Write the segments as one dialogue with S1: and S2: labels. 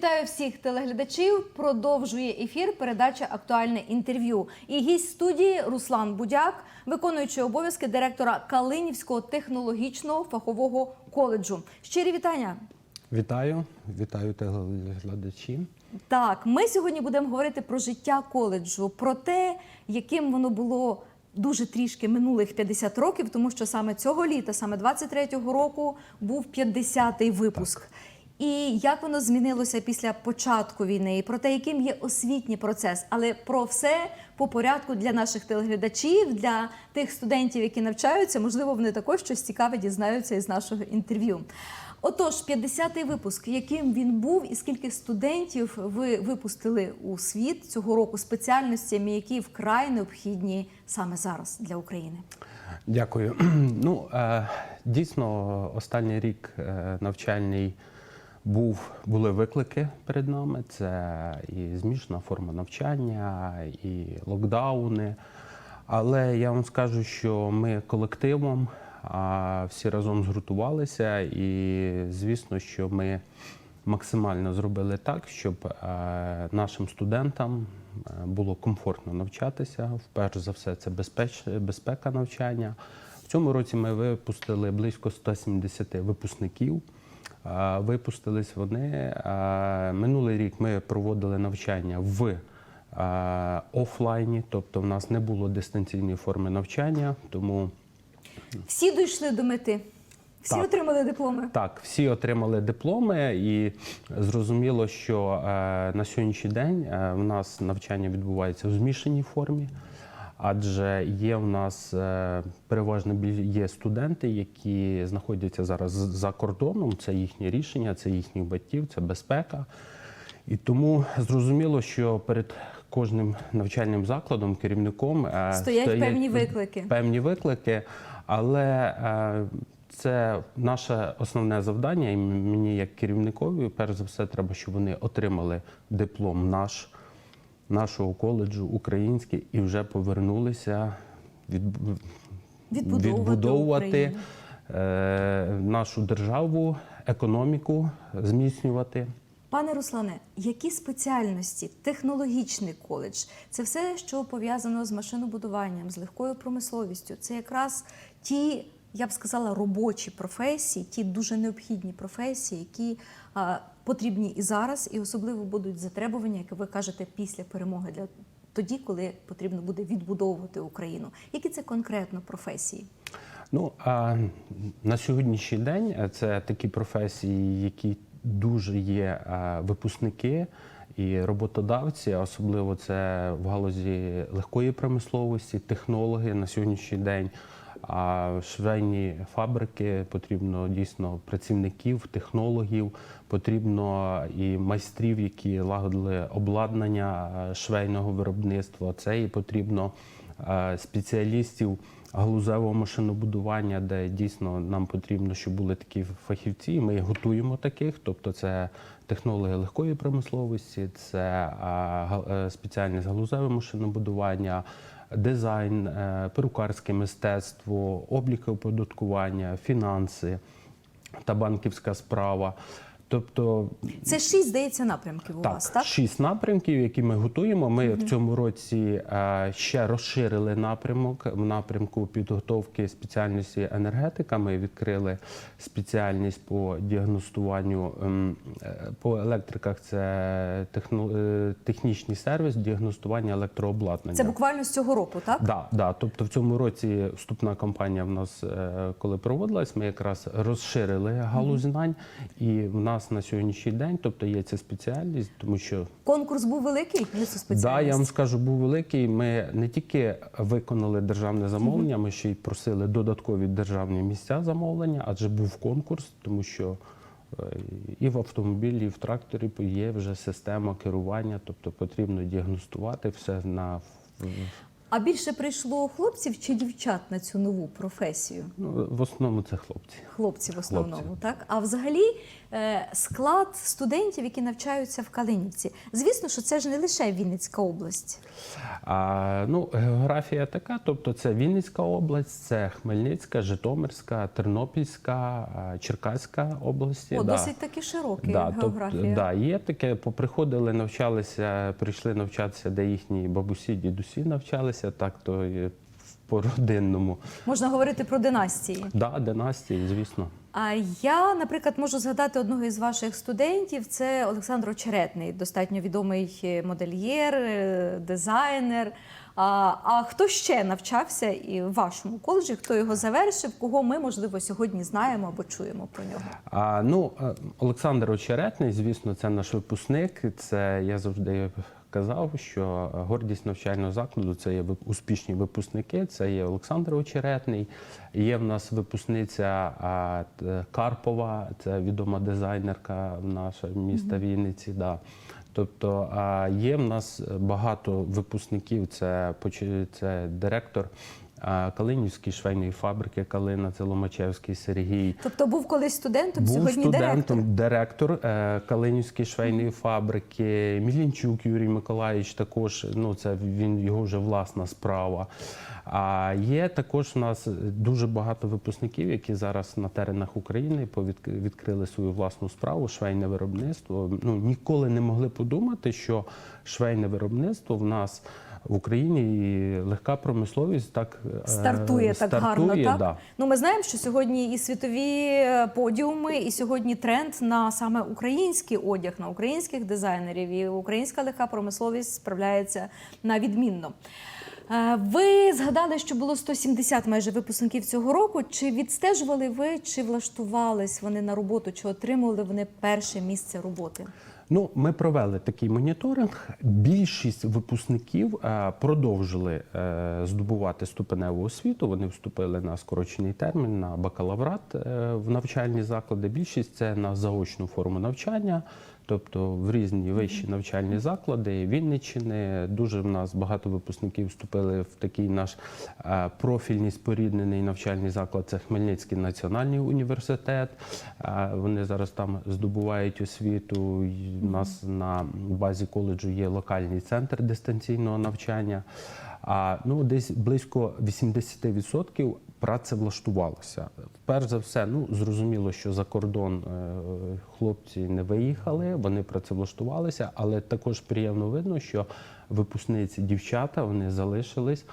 S1: Вітаю всіх телеглядачів. Продовжує ефір передача Актуальне інтерв'ю. І гість студії Руслан Будяк, виконуючий обов'язки директора Калинівського технологічного фахового коледжу. Щирі вітання.
S2: Вітаю, вітаю телеглядачі.
S1: Так, ми сьогодні будемо говорити про життя коледжу, про те, яким воно було дуже трішки минулих 50 років, тому що саме цього літа, саме 23-го року, був 50-й випуск. І як воно змінилося після початку війни, і про те, яким є освітній процес, але про все по порядку для наших телеглядачів, для тих студентів, які навчаються, можливо, вони також щось цікаве дізнаються із нашого інтерв'ю. Отож, 50-й випуск, яким він був, і скільки студентів ви випустили у світ цього року спеціальностями, які вкрай необхідні саме зараз для України?
S2: Дякую. Ну е, дійсно, останній рік е, навчальний був були виклики перед нами. Це і змішана форма навчання, і локдауни. Але я вам скажу, що ми колективом всі разом згуртувалися, і звісно, що ми максимально зробили так, щоб е, нашим студентам е, було комфортно навчатися. Перш за все, це безпеч, безпека навчання. В цьому році ми випустили близько 170 випускників. Випустились вони. Минулий рік ми проводили навчання в офлайні, тобто в нас не було дистанційної форми навчання, тому
S1: Всі дійшли до мети, всі
S2: Так.
S1: отримали дипломи.
S2: Так, всі отримали дипломи, і зрозуміло, що е, на сьогоднішній день е, в нас навчання відбувається в змішаній формі, адже є в нас е, переважно є студенти, які знаходяться зараз за кордоном. Це їхнє рішення, це їхніх батьків, це безпека. І тому зрозуміло, що перед кожним навчальним закладом, керівником е,
S1: Стоять певні виклики.
S2: Певні виклики, але е, це наше основне завдання, і мені як керівникові, перш за все, треба, щоб вони отримали диплом наш, нашого коледжу, український, і вже повернулися від,
S1: Відбудовувати
S2: відбудовувати е, нашу державу, економіку, зміцнювати.
S1: Пане Руслане, які спеціальності, технологічний коледж це все, що пов'язано з машинобудуванням, з легкою промисловістю. Це якраз ті, я б сказала, робочі професії, ті дуже необхідні професії, які а, потрібні і зараз, і особливо будуть затребувані, як ви кажете, після перемоги для тоді, коли потрібно буде відбудовувати Україну. Які це конкретно професії?
S2: Ну а на сьогоднішній день е, це такі професії, які дуже є е, випускники і роботодавці, особливо це в галузі легкої промисловості, технологи на сьогоднішній день. А швейні фабрики потрібно дійсно працівників, технологів, потрібно і майстрів, які лагодили обладнання е, швейного виробництва. Це і потрібно е, спеціалістів галузевого машинобудування, де дійсно нам потрібно, щоб були такі фахівці. Ми готуємо таких, тобто це технологи легкої промисловості, це е, спеціальність галузеве машинобудування. Дизайн, е, перукарське мистецтво, обліковоподаткування, фінанси та банківська справа. Тобто
S1: Це шість, здається, напрямків у вас, так?
S2: шість напрямків, які ми готуємо. Ми в цьому році е, ще розширили напрямок в напрямку підготовки спеціальності енергетика. Ми відкрили спеціальність по діагностуванню ем, е, по електриках. Це техно, е, технічний сервіс діагностування електрообладнання.
S1: Це буквально з цього року, так?
S2: Да, да. Тобто в цьому році вступна кампанія в нас, коли проводилась, ми якраз розширили галузь знань, і в нас на сьогоднішній день, тобто є ця спеціальність, тому що
S1: Конкурс був великий на цю спеціальність?
S2: да, я вам скажу, був великий. Ми не тільки виконали державне замовлення, ми ще й просили додаткові державні місця замовлення, адже був конкурс, тому що. е, І в автомобілі, і в тракторі є вже система керування, тобто потрібно діагностувати все на
S1: А більше прийшло хлопців чи дівчат на цю нову професію?
S2: Ну, в основному це хлопці.
S1: Хлопці в основному,
S2: Хлопці.
S1: так? А взагалі е, склад студентів, які навчаються в Калинівці. Звісно, що це ж не лише Вінницька область.
S2: А, ну, географія така, тобто це Вінницька область, це Хмельницька, Житомирська, Тернопільська, Черкаська області.
S1: О,
S2: да.
S1: досить таки широка
S2: Да,
S1: географія.
S2: Тобто, да, є таке, поприходили, навчалися, прийшли навчатися, де їхні бабусі, дідусі навчалися, так то по родинному.
S1: Можна говорити про династії.
S2: Да, династії, звісно.
S1: А я, наприклад, можу згадати одного із ваших студентів. Це Олександр Очеретний, достатньо відомий е, модельєр, е, дизайнер. А, а хто ще навчався і в вашому коледжі? Хто його завершив? Кого ми можливо сьогодні знаємо або чуємо про нього?
S2: А, ну, е, Олександр Очеретний, звісно, це наш випускник. Це я завжди казав, що гордість навчального закладу це є успішні випускники. Це є Олександр Очеретний. Є в нас випускниця Карпова, це відома дизайнерка наша міста Вінниці. Да. Тобто є в нас багато випускників. Це це директор. А, Калинівської швейної фабрики Калина, це Ломачевський Сергій.
S1: Тобто був колись студентом,
S2: Був
S1: сьогодні
S2: студентом,
S1: директор.
S2: директор е, Калинівської швейної фабрики. Мілінчук Юрій Миколаївич також. Ну це він його вже власна справа. А є також у нас дуже багато випускників, які зараз на теренах України відкрили свою власну справу, швейне виробництво. Ну ніколи не могли подумати, що швейне виробництво в нас. В Україні і легка промисловість так е,
S1: Стартує так гарно, так?
S2: Да.
S1: Ну, ми знаємо, що сьогодні і світові е, подіуми, і сьогодні тренд на саме український одяг, на українських дизайнерів. І українська легка промисловість справляється на відмінно. Е, Ви згадали, що було 170 майже випускників цього року. Чи відстежували ви, чи влаштувались вони на роботу, чи отримували вони перше місце роботи?
S2: Ну, ми провели такий моніторинг. Більшість випускників е, продовжили е, здобувати ступеневу освіту. Вони вступили на скорочений термін на бакалаврат е, в навчальні заклади. Більшість це на заочну форму навчання, тобто в різні вищі навчальні заклади Вінниччини. Дуже в нас багато випускників вступили в такий наш е, профільний споріднений навчальний заклад. Це Хмельницький національний університет. Е, Вони зараз там здобувають освіту. У нас на базі коледжу є локальний центр дистанційного навчання. А ну десь близько 80% працевлаштувалося. Перш за все, ну зрозуміло, що за кордон е, хлопці не виїхали, вони працевлаштувалися, але також приємно видно, що випускниці дівчата вони залишились.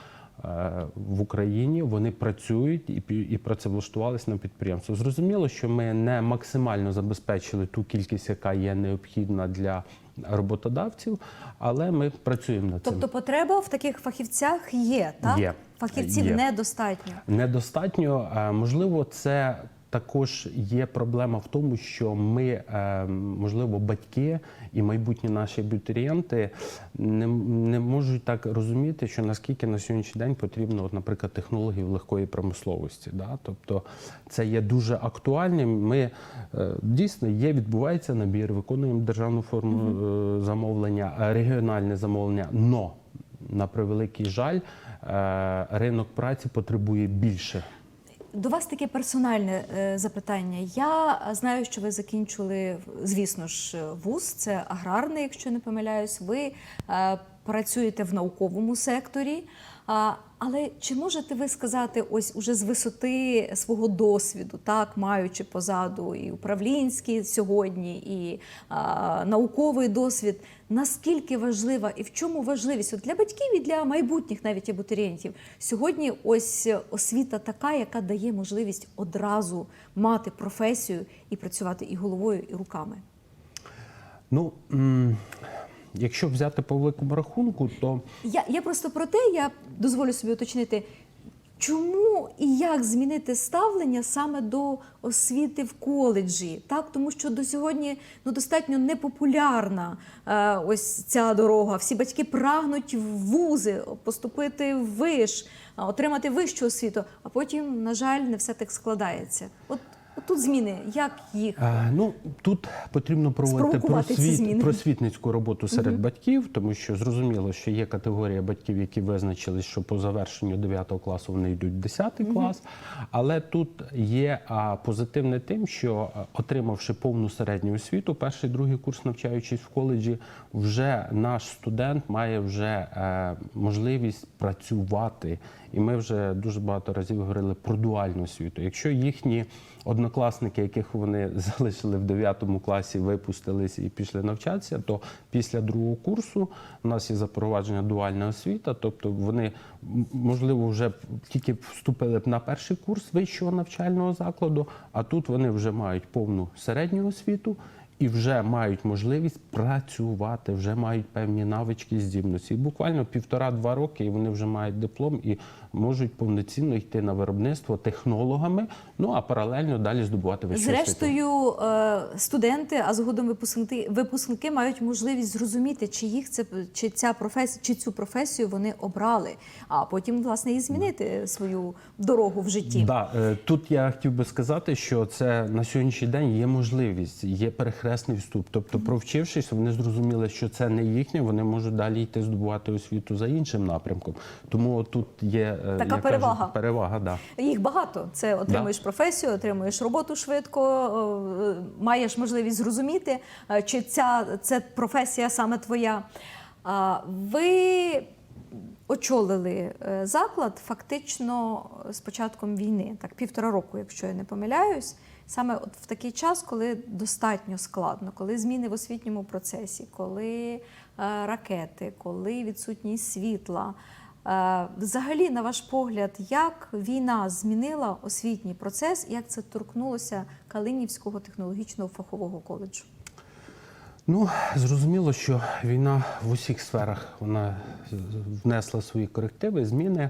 S2: е, В Україні вони працюють і і працевлаштувалися на підприємство. Зрозуміло, що ми не максимально забезпечили ту кількість, яка є необхідна для роботодавців, але ми працюємо над цим.
S1: Тобто потреба в таких фахівцях є, так?
S2: Є.
S1: Фахівців
S2: Є.
S1: недостатньо.
S2: Недостатньо. Е, Можливо, це також є проблема в тому, що ми, е, можливо, батьки і майбутні наші абітурієнти не, не можуть так розуміти, що наскільки на сьогоднішній день потрібно, от, наприклад, технології легкої промисловості. Да? Тобто це є дуже актуальним. Ми е, дійсно є, відбувається набір, виконуємо державну форму замовлення, регіональне замовлення. Но на превеликий жаль, е, ринок праці потребує більше.
S1: До вас таке персональне е, запитання. Я знаю, що ви закінчили, звісно ж, вуз, це аграрний, якщо не помиляюсь. Ви е, працюєте в науковому секторі. Але чи можете ви сказати, ось уже з висоти свого досвіду, так маючи позаду і управлінський сьогодні, і а, науковий досвід, наскільки важлива і в чому важливість от для батьків і для майбутніх навіть абітурієнтів сьогодні ось освіта така, яка дає можливість одразу мати професію і працювати і головою, і руками.
S2: Ну, якщо взяти по великому рахунку, то
S1: Я, я просто про те, я дозволю собі уточнити, чому і як змінити ставлення саме до освіти в коледжі, так тому що до сьогодні ну достатньо непопулярна е, ось ця дорога. Всі батьки прагнуть в вузи поступити в виш, отримати вищу освіту, а потім, на жаль, не все так складається. От Тут зміни, як їх
S2: Е, Ну тут потрібно проводити просвіт, просвітницьку роботу серед батьків, тому що зрозуміло, що є категорія батьків, які визначили, що по завершенню 9 класу вони йдуть в 10 клас. Але тут є а, позитивне тим, що отримавши повну середню освіту, перший другий курс навчаючись в коледжі, вже наш студент має вже е, можливість працювати. І ми вже дуже багато разів говорили про дуальну освіту. Якщо їхні однокласники, яких вони залишили в 9 класі, випустились і пішли навчатися, то після другого курсу у нас є запровадження дуальна освіта, тобто вони можливо вже тільки вступили б на перший курс вищого навчального закладу, а тут вони вже мають повну середню освіту. І вже мають можливість працювати, вже мають певні навички, здібності. І буквально півтора-два роки, і вони вже мають диплом і можуть повноцінно йти на виробництво технологами. Ну а паралельно далі здобувати вищу освіту.
S1: Зрештою, е, студенти, а згодом випускники, випускники мають можливість зрозуміти, чи їх це чи ця професія, чи цю професію вони обрали, а потім власне і змінити свою дорогу в житті.
S2: Да, е, тут я хотів би сказати, що це на сьогоднішній день є можливість, є перехресний вступ. Тобто, провчившись, вони зрозуміли, що це не їхнє, вони можуть далі йти здобувати освіту за іншим напрямком. Тому тут є
S1: Така
S2: я
S1: перевага.
S2: Кажу, перевага, да.
S1: Їх багато. Це отримуєш професію, отримуєш роботу швидко, е, маєш можливість зрозуміти, е, чи ця це професія саме твоя. Ви очолили е, заклад фактично з початком війни, так півтора року, якщо я не помиляюсь. Саме от в такий час, коли достатньо складно, коли зміни в освітньому процесі, коли е, ракети, коли відсутність світла. Е, Взагалі, на ваш погляд, як війна змінила освітній процес, як це торкнулося Калинівського технологічного фахового коледжу?
S2: Ну, зрозуміло, що війна в усіх сферах вона внесла свої корективи, зміни.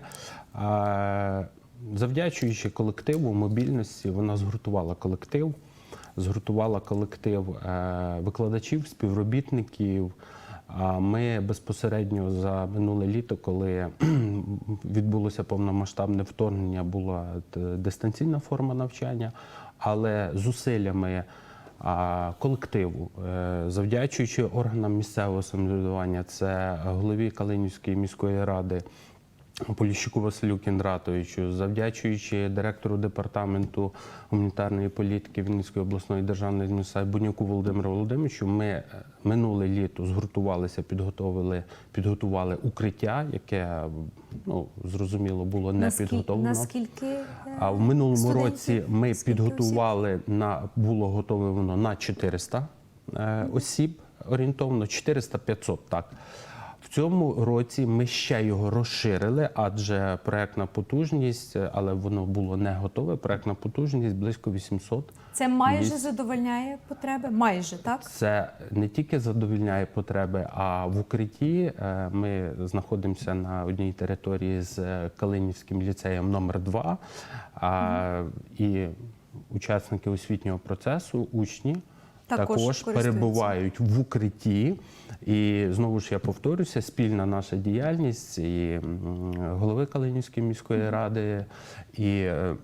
S2: Завдячуючи колективу, мобільності, вона згуртувала колектив, згуртувала колектив е, викладачів, співробітників. А ми безпосередньо за минуле літо, коли відбулося повномасштабне вторгнення, була дистанційна форма навчання, але зусиллями колективу, е, завдячуючи органам місцевого самоврядування, це голові Калинівської міської ради. Поліщуку Василю Кіндратовичу, завдячуючи директору департаменту гуманітарної політики Вінницької обласної державної адміністрації Бунюку Володимиру Володимировичу, ми е, минуле літо згуртувалися, підготовили, підготували укриття, яке ну зрозуміло було не
S1: Наскільки-
S2: підготовлено.
S1: Наскільки е,
S2: А в минулому році ми підготували на було готове воно на 400 е, осіб орієнтовно 400-500, так. В цьому році ми ще його розширили, адже проектна потужність, е, але воно було не готове. Проектна потужність близько 800.
S1: Це майже
S2: місць.
S1: задовольняє потреби? Майже так?
S2: Це не тільки задовільняє потреби, а в укритті е, ми знаходимося на одній території з е, Калинівським ліцеєм номер 2 а, і учасники освітнього процесу, учні.
S1: Також
S2: Також, перебувають в укритті, і знову ж я повторюся, спільна наша діяльність і голови Калинівської міської ради, і е,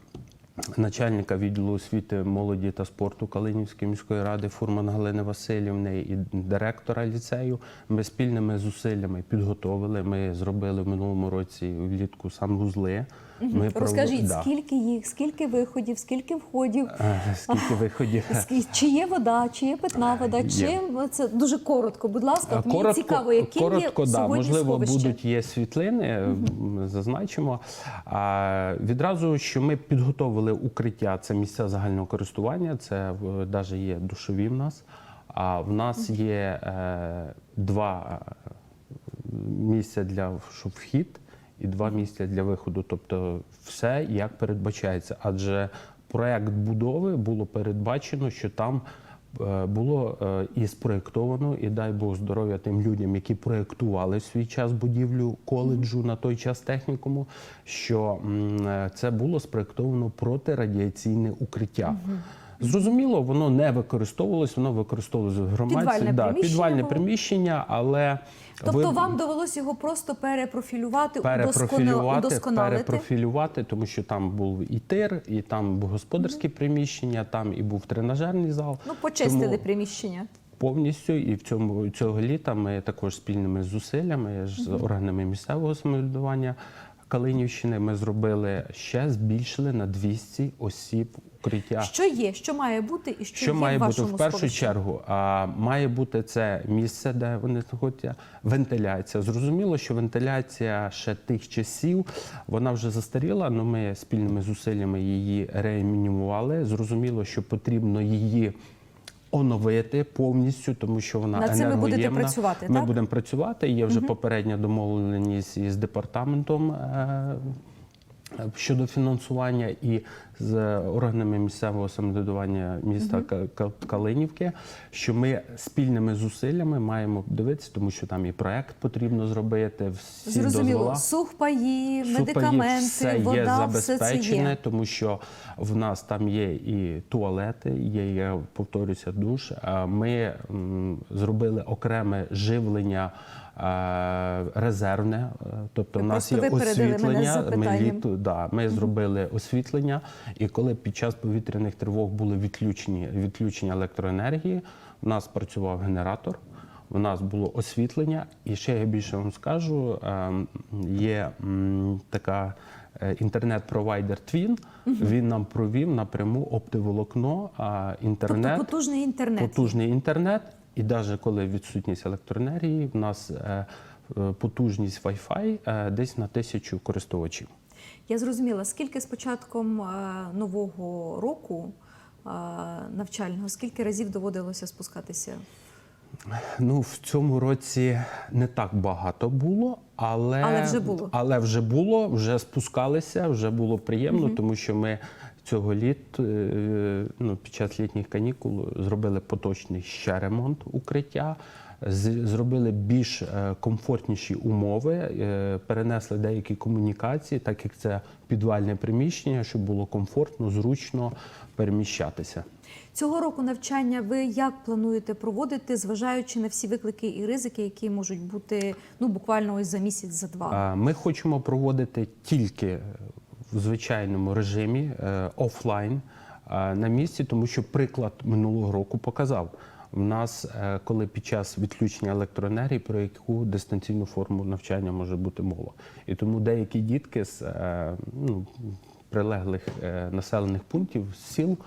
S2: начальника відділу освіти, молоді та спорту Калинівської міської ради Фурман Галини Васильівни і директора ліцею. Ми спільними зусиллями підготовили. Ми зробили в минулому році влітку санвузли. Ми
S1: Розкажіть,
S2: да.
S1: скільки їх, скільки виходів, скільки входів,
S2: Е, скільки виходів.
S1: чи є вода, чи є питна вода,
S2: Є.
S1: чи це дуже коротко. Будь ласка, от мені цікаво, які
S2: коротко,
S1: є
S2: да,
S1: сьогодні
S2: можливо,
S1: сховища?
S2: будуть є світлини, зазначимо. А, відразу, що ми підготовили укриття, це місця загального користування, це навіть є душові в нас. А в нас є е, два е, місця для щоб вхід і два місця для виходу. Тобто все як передбачається. Адже проект будови було передбачено, що там е, було е, і спроєктовано, і дай Бог здоров'я тим людям, які проєктували в свій час будівлю коледжу на той час технікуму, що е, це було спроєктовано протирадіаційне укриття. Зрозуміло, воно не використовувалось, воно використовувалось в громадці.
S1: Підвальне
S2: да,
S1: приміщення
S2: підвальне приміщення, але
S1: Тобто
S2: ви-
S1: вам довелось його просто перепрофілювати,
S2: перепрофілювати,
S1: удосконалити?
S2: перепрофілювати, тому що там був і тир, і там був господарське приміщення, там і був тренажерний зал.
S1: Ну, почистили
S2: Тому
S1: приміщення.
S2: повністю. І в цьому цього літа ми також спільними зусиллями з органами місцевого самоврядування Калинівщини ми зробили ще збільшили на 200 осіб укриття.
S1: Що є, що має бути і що,
S2: Що
S1: є
S2: має
S1: в
S2: бути в першу
S1: сховищі?
S2: чергу? А, має бути це місце, де вони знаходяться, вентиляція. Зрозуміло, що вентиляція ще тих часів вона вже застаріла, але ми спільними зусиллями її реанімували. Зрозуміло, що потрібно її. Оновити повністю, тому що вона
S1: Над цим ви будете працювати,
S2: Ми
S1: так?
S2: будемо працювати. Є вже попередня домовленість із департаментом е, щодо фінансування і з органами місцевого самоврядування міста Ка- Калинівки, що ми спільними зусиллями маємо дивитися, тому що там і проект потрібно зробити. Всі
S1: Зрозуміло,
S2: дозвола.
S1: сухпаї, медикаменти,
S2: все є
S1: вода, все це є.
S2: тому що в нас там є і туалети, є, я повторюся, душ. Ми м, зробили окреме живлення. Е, Резервне, е, тобто в нас є освітлення. Ми літо да, ми зробили освітлення, і коли під час повітряних тривог були відключені відключення електроенергії, у нас працював генератор. У нас було освітлення, і ще я більше вам скажу: ем, є така е, інтернет-провайдер Twin. Він нам провів напряму оптоволокно, а інтернет
S1: Тобто потужний інтернет.
S2: потужний інтернет. І навіть коли відсутність електроенергії, в нас е, е, потужність Wi-Fi е, десь на тисячу користувачів.
S1: Я зрозуміла, скільки з початком нового року навчального, скільки разів доводилося спускатися?
S2: Ну, в цьому році не так багато було, але,
S1: Але вже було.
S2: Але вже було, вже спускалися, вже було приємно, тому що ми цього літ е, ну, під час літніх канікул зробили поточний ще ремонт укриття. Зробили більш е, комфортніші умови, е, перенесли деякі комунікації, так як це підвальне приміщення, щоб було комфортно, зручно переміщатися.
S1: Цього року навчання ви як плануєте проводити, зважаючи на всі виклики і ризики, які можуть бути ну буквально ось за місяць, за два?
S2: Ми хочемо проводити тільки в звичайному режимі е, офлайн е, на місці, тому що приклад минулого року показав. В нас, е, коли під час відключення електроенергії, про яку дистанційну форму навчання може бути мова. І тому деякі дітки з ну, прилеглих населених пунктів, з сіл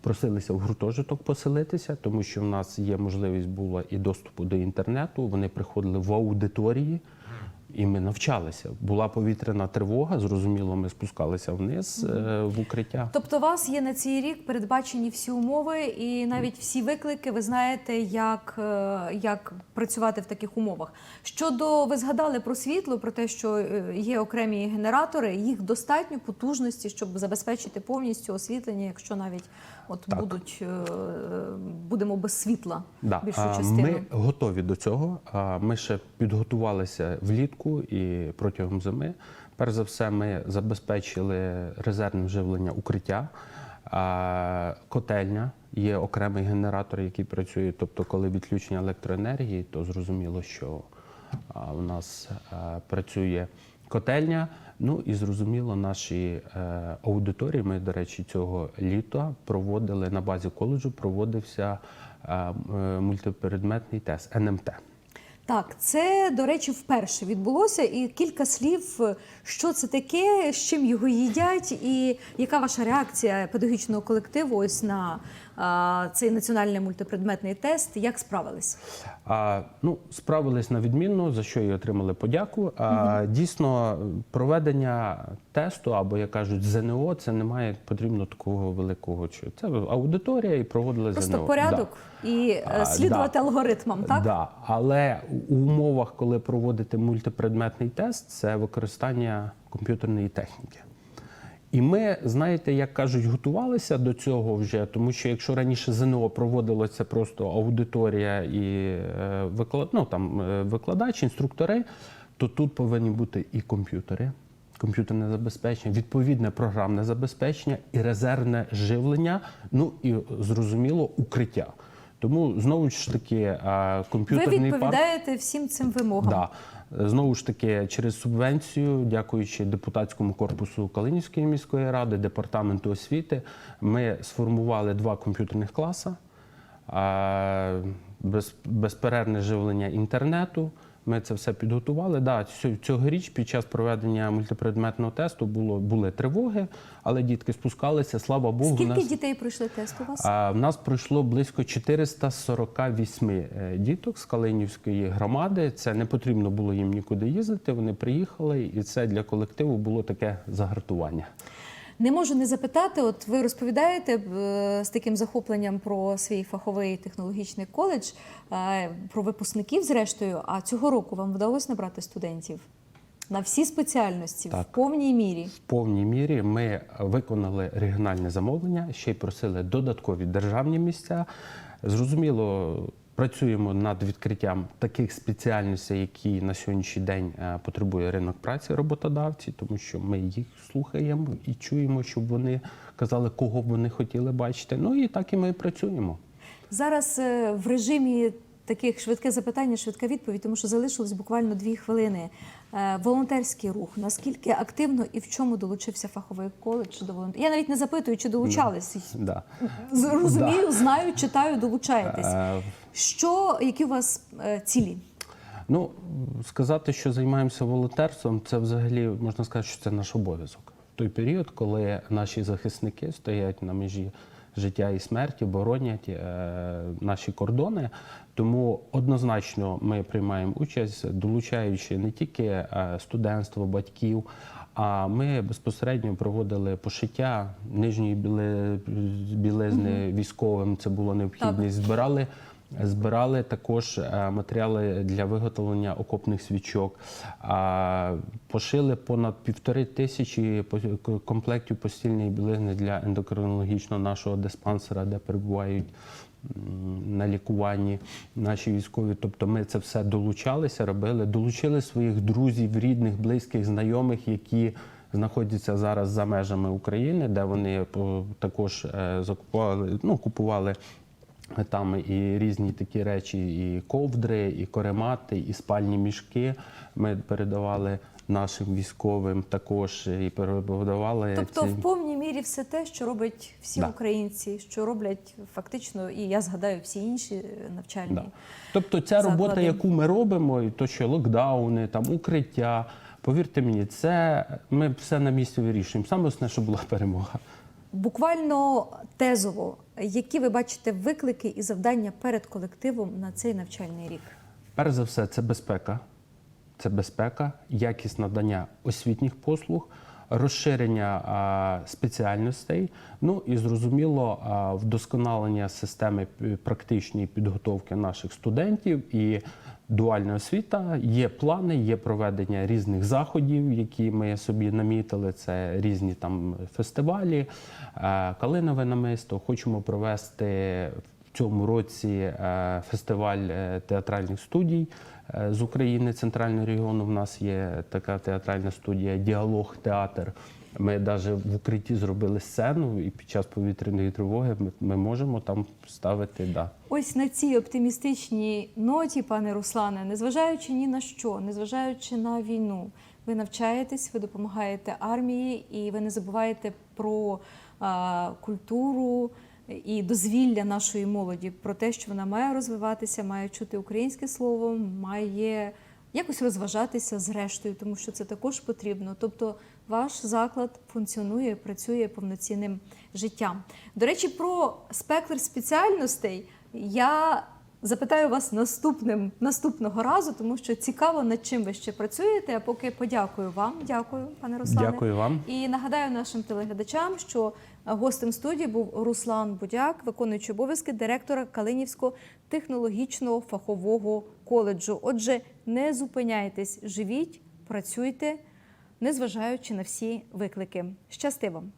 S2: просилися в гуртожиток поселитися, тому що в нас є можливість була і доступу до інтернету. Вони приходили в аудиторії. І ми навчалися. Була повітряна тривога. Зрозуміло, ми спускалися вниз е, в укриття.
S1: Тобто, у вас є на цей рік передбачені всі умови, і навіть всі виклики, ви знаєте, як, е, як працювати в таких умовах. Щодо ви згадали про світло, про те, що е, є окремі генератори, їх достатньо потужності, щоб забезпечити повністю освітлення, якщо навіть от
S2: Так.
S1: будуть е, будемо без світла
S2: Да.
S1: більшу частину.
S2: Ми готові до цього. Ми ще підготувалися влітку і протягом зими. Перш за все, ми забезпечили резервне живлення укриття. Котельня є окремий генератор, який працює. Тобто, коли відключення електроенергії, то зрозуміло, що у нас працює котельня. Ну і зрозуміло, наші е, аудиторії. Ми, до речі, цього літа проводили на базі коледжу, проводився е, мультипредметний тест НМТ.
S1: Так, це, до речі, вперше відбулося, і кілька слів, що це таке, з чим його їдять, і яка ваша реакція педагогічного колективу ось на цей національний мультипредметний тест, як справились?
S2: А, ну, справились на відмінно, за що і отримали подяку. А, Дійсно, проведення тесту або, як кажуть, ЗНО, це не має потрібно такого великого. чи- Це аудиторія і проводили
S1: Просто
S2: ЗНО.
S1: порядок і е,
S2: А,
S1: слідувати
S2: да.
S1: алгоритмам, так?
S2: Да, але у умовах, коли проводити мультипредметний тест, це використання комп'ютерної техніки. І ми, знаєте, як кажуть, готувалися до цього вже, тому що якщо раніше ЗНО проводилося просто аудиторія і е, виклад, ну, там, е, викладач, інструктори, то тут повинні бути і комп'ютери. комп'ютерне забезпечення, відповідне програмне забезпечення і резервне живлення. Ну і зрозуміло, укриття. Тому знову ж таки е,
S1: Ви
S2: комп'ютерний парк.
S1: відповідаєте всім цим вимогам.
S2: Да. Знову ж таки, через субвенцію, дякуючи депутатському корпусу Калинівської міської ради, департаменту освіти, ми сформували два комп'ютерних класи, безперервне живлення інтернету. Ми це все підготували. Да, цьогоріч під час проведення мультипредметного тесту було, були тривоги, але дітки спускалися. Слава Богу,
S1: Скільки
S2: нас...
S1: дітей пройшли тест у вас?
S2: А, в нас пройшло близько 448 е, діток з Калинівської громади. Це не потрібно було їм нікуди їздити. Вони приїхали, і це для колективу було таке загартування.
S1: Не можу не запитати. От ви розповідаєте е, з таким захопленням про свій фаховий технологічний коледж, е, про випускників, зрештою. А цього року вам вдалося набрати студентів на всі спеціальності в повній мірі.
S2: В повній мірі ми виконали регіональне замовлення, ще й просили додаткові державні місця. Зрозуміло, працюємо над відкриттям таких спеціальностей, які на сьогоднішній день е, потребує ринок праці роботодавці, тому що ми їх слухаємо і чуємо, щоб вони казали, кого б вони хотіли бачити. Ну і так і ми працюємо.
S1: Зараз е, в режимі таких швидке запитання, швидка відповідь, тому що залишилось буквально дві хвилини. Е, Волонтерський рух. Наскільки активно і в чому долучився фаховий коледж до волонтерів? Я навіть не запитую, чи долучались.
S2: Да.
S1: Розумію, знаю, читаю, долучаєтесь.
S2: Е,
S1: Що, які у вас е, цілі?
S2: Ну, сказати, що займаємося волонтерством, це взагалі можна сказати, що це наш обов'язок. Той період, коли наші захисники стоять на межі життя і смерті, боронять е, наші кордони. Тому однозначно ми приймаємо участь, долучаючи не тільки е, студентство, батьків. А ми безпосередньо проводили пошиття нижньої білизни військовим. Це було необхідність. Збирали Збирали також е, матеріали для виготовлення окопних свічок. Пошили понад півтори тисячі комплектів постільної білизни для ендокринологічного нашого диспансера, де перебувають на лікуванні наші військові. Тобто ми це все долучалися, робили, долучили своїх друзів, рідних, близьких, знайомих, які знаходяться зараз за межами України, де вони також е, закупували, ну, купували там і різні такі речі, і ковдри, і коремати, і спальні мішки. Ми передавали нашим військовим також і передавали
S1: Тобто,
S2: ці-
S1: в повній мірі все те, що роблять всі
S2: Да.
S1: українці, що роблять фактично, і я згадаю всі інші навчальні.
S2: Да. Тобто ця робота, яку ми робимо, і то, що локдауни, там укриття, повірте мені, це ми все на місці вирішуємо. Саме основне, щоб була перемога.
S1: Буквально тезово, які ви бачите виклики і завдання перед колективом на цей навчальний рік?
S2: Перш за все, це безпека. Це безпека, якість надання освітніх послуг, розширення а, спеціальностей, ну і зрозуміло, а, вдосконалення системи практичної підготовки наших студентів і дуальна освіта. Є плани, є проведення різних заходів, які ми собі намітили. Це різні там фестивалі, е, калинове намисто. Хочемо провести в цьому році е, фестиваль е, театральних студій з України, центрального регіону. В нас є така театральна студія Діалог театр. Ми навіть в укритті зробили сцену, і під час повітряної тривоги ми, ми можемо там ставити да.
S1: Ось на цій оптимістичній ноті, пане Руслане, незважаючи ні на що, незважаючи на війну, ви навчаєтесь, ви допомагаєте армії, і ви не забуваєте про а, культуру і дозвілля нашої молоді, про те, що вона має розвиватися, має чути українське слово, має якось розважатися зрештою, тому що це також потрібно. Тобто ваш заклад функціонує, працює повноцінним життям. До речі, про спектр спеціальностей я запитаю вас наступним наступного разу, тому що цікаво, над чим ви ще працюєте. А поки подякую вам. Дякую, пане Руслане.
S2: Дякую вам.
S1: І нагадаю нашим телеглядачам, що гостем студії був Руслан Будяк, виконуючий обов'язки директора Калинівського технологічного фахового коледжу. Отже, не зупиняйтесь, живіть, працюйте, незважаючи на всі виклики. Щасти вам!